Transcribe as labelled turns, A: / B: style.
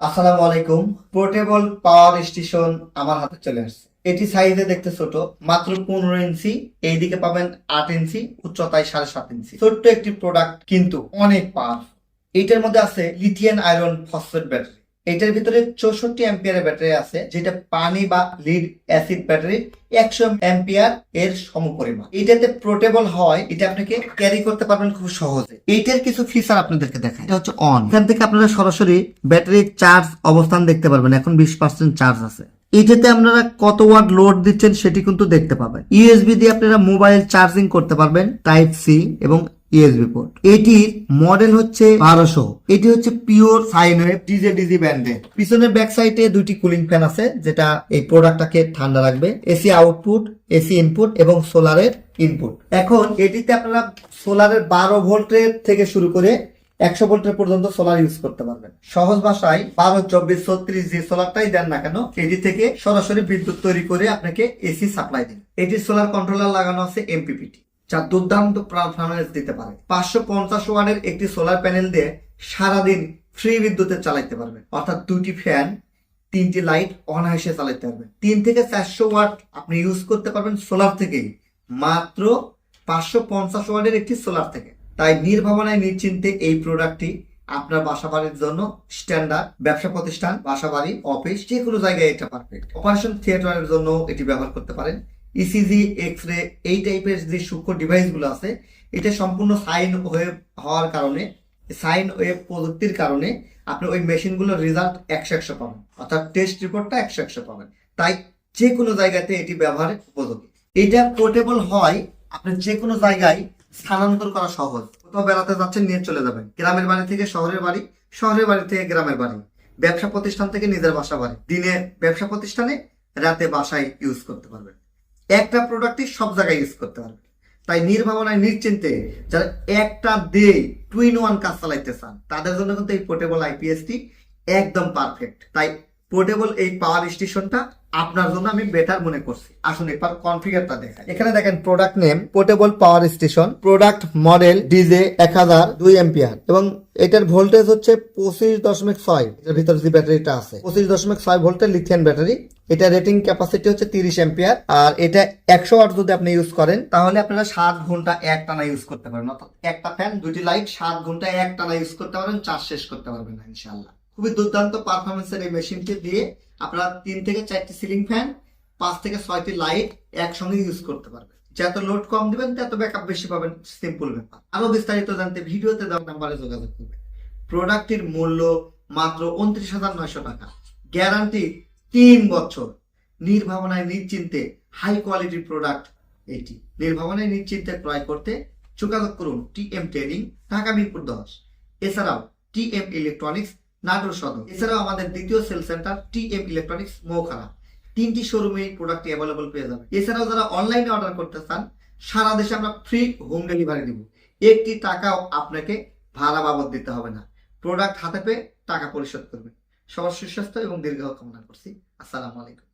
A: আসসালামু আলাইকুম। Portable power station আমার হাতে চলে আসছে। এটি সাইজে দেখতে ছোট, মাত্র পনেরো ইঞ্চি, এইদিকে পাবেন আট ইঞ্চি, উচ্চতায় সাড়ে সাত ইঞ্চি। ছোট্ট একটি প্রোডাক্ট কিন্তু অনেক পাওয়ার এটার মধ্যে আছে লিথিয়ান আয়রন ফসফেট ব্যাটারি এটার ভিতরে চৌষট্টি অ্যাম্পিয়ারের ব্যাটারি আছে, যেটা পানি বা লিড অ্যাসিড ব্যাটারি একশো অ্যাম্পিয়ার এর সমপরিমাণ। এটাতে পোর্টেবল হয়, এটা আপনাকে ক্যারি করতে পারবেন খুব সহজে। এইটার কিছু ফিচার আপনাদেরকে দেখায় এটা হচ্ছে অন এখান থেকে আপনারা সরাসরি ব্যাটারির চার্জ অবস্থান দেখতে পারবেন, এখন বিশ পার্সেন্ট চার্জ আছে। এটাতে আপনারা কত ওয়াট লোড দিচ্ছেন সেটি কিন্তু দেখতে পাবেন। ইউএসবি দিয়ে আপনারা মোবাইল চার্জিং করতে পারবেন টাইপ সি এবং ইউএসবি পোর্ট এটির মডেল হচ্ছে বারোশো। এটি হচ্ছে pure sine wave DJ DG ব্যান্ডের। পিছনের ব্যাক সাইডে দুইটি কুলিং ফ্যান আছে, যেটা এই প্রোডাক্টটাকে ঠান্ডা রাখবে। এসি আউটপুট এসি ইনপুট এবং সোলারের ইনপুট এখন এটিতে আপনারা সোলারের বারো ভোল্টের থেকে শুরু করে একশো ভোল্টের পর্যন্ত সোলার ইউজ করতে পারবেন। সহজ ভাষায় বারো, চব্বিশ, ছত্রিশ যে সোলারটাই দেন না কেন, এটি থেকে সরাসরি বিদ্যুৎ তৈরি করে আপনাকে এসি সাপ্লাই দিন এটির সোলার কন্ট্রোলার লাগানো আছে এমপিপিটি যা দুর্দান্ত পারফরমেন্স দিতে পারে। পাঁচশো পঞ্চাশ ওয়াটের একটি সোলার প্যানেল দিয়ে সারাদিন ফ্রি বিদ্যুতে চালাইতে পারবেন অর্থাৎ দুটি ফ্যান তিনটি লাইট অনায়াসে চালাইতে পারবেন তিন থেকে চারশো ওয়াট আপনি ইউজ করতে পারবেন সোলার থেকেই। মাত্র পাঁচশো পঞ্চাশ ওয়াটের একটি সোলার থেকে। তাই নির্ভাবনায় নিশ্চিন্তে এই প্রোডাক্টটি আপনার বাসা বাড়ির জন্য স্ট্যান্ডার্ড ব্যবসা প্রতিষ্ঠান, বাসা বাড়ি অফিস যে কোনো জায়গায় এটা পারফেক্ট অপারেশন থিয়েটারের জন্য এটি ব্যবহার করতে পারেন। ইসিজি এক্স রে এই টাইপের যে সূক্ষ্ম ডিভাইসগুলো আছে, এটা সম্পূর্ণ সাইন ওয়েভ হওয়ার কারণে, সাইন ওয়েভ প্রযুক্তির কারণে আপনি ওই মেশিনগুলোর রেজাল্ট একশো একশো পাবেন। অর্থাৎ টেস্ট রিপোর্টটা একশো একশো পাবেন। তাই যে কোনো জায়গাতে এটি ব্যবহার উপযোগী। এটা পোর্টেবল হয়, আপনি যে কোনো জায়গায় স্থানান্তর করা সহজ। কোথাও বেড়াতে যাচ্ছেন, নিয়ে চলে যাবেন। গ্রামের বাড়ি থেকে শহরের বাড়ি শহরের বাড়ি থেকে গ্রামের বাড়ি। ব্যবসা প্রতিষ্ঠান থেকে নিজের বাসা বাড়ি। দিনে ব্যবসা প্রতিষ্ঠানে রাতে বাসায় ইউজ করতে পারবেন। একটা প্রোডাক্টই সব জায়গায় ইউজ করতে পারবে। তাই নির্ভাবনায়, নিশ্চিন্তে যারা একটা দে টু ইন ওয়ান কাজ চালাইতে চান, তাদের জন্য কিন্তু এই পোর্টেবল আইপিএসটি একদম পারফেক্ট তাই পোর্টেবল এই পাওয়ার স্টেশনটা আপনার জন্য আমি বেটার মনে করছি। আসুন এবার কনফিগারটা দেখাই। এখানে দেখেন product name portable power station product model DJ এক হাজার দুই এম্পিয়ার এবং এটার ভোল্টেজ হচ্ছে পঁচিশ দশমিক ছয়। এর ভিতরে যে ব্যাটারিটা আছে, পঁচিশ দশমিক ছয় ভোল্টের লিথিয়াম ব্যাটারি এটা রেটিং ক্যাপাসিটি হচ্ছে তিরিশ এম্পিয়ার আর এটা একশো ওয়াট যদি আপনি ইউজ করেন, তাহলে আপনারা সাত ঘণ্টা এক টানা ইউজ করতে পারবেন। অর্থাৎ একটা ফ্যান দুটি লাইট সাত ঘণ্টা এক টানা ইউজ করতে পারবেন, চার্জ শেষ করতে পারবেন ইনশাল্লাহ খুবই দুর্দান্ত পারফরমেন্সের এই মেশিনটি দিয়ে আপনারা তিন থেকে চারটি সিলিং ফ্যান, পাঁচ থেকে ছয়টি লাইট একসঙ্গে ইউজ করতে পারবেন। যত লোড কম দিবেন, তত ব্যাকআপ বেশি পাবেন সিম্পল ব্যাপার। আরও বিস্তারিত জানতে ভিডিওতে দেওয়া নাম্বারে যোগাযোগ করবেন। প্রোডাক্টটির মূল্য মাত্র উনত্রিশ হাজার নয়শো টাকা। গ্যারান্টি তিন বছর। নির্ভাবনায় নিশ্চিন্তে হাই কোয়ালিটির প্রোডাক্ট এটি। নির্ভাবনায় নিশ্চিন্তে ক্রয় করতে যোগাযোগ করুন T M training Dhaka Mirpur দশ। এছাড়াও টি এম ইলেকট্রনিক্স নাটোর সদর। এছাড়াও আমাদের দ্বিতীয় sale centre T M electronics মৌখানা তিনটি শোরুমে প্রোডাক্টটি অ্যাভেলেবল পেয়ে যাবে এছাড়াও যারা অনলাইনে অর্ডার করতে চান, সারা দেশে আমরা ফ্রি হোম ডেলিভারি দিব। একটি টাকাও আপনাকে ভাড়া বাবদ দিতে হবে না। প্রোডাক্ট হাতে পেয়ে টাকা পরিশোধ করবে সবার সুস্বাস্থ্য এবং দীর্ঘ কামনা করছি। আসসালামু আলাইকুম।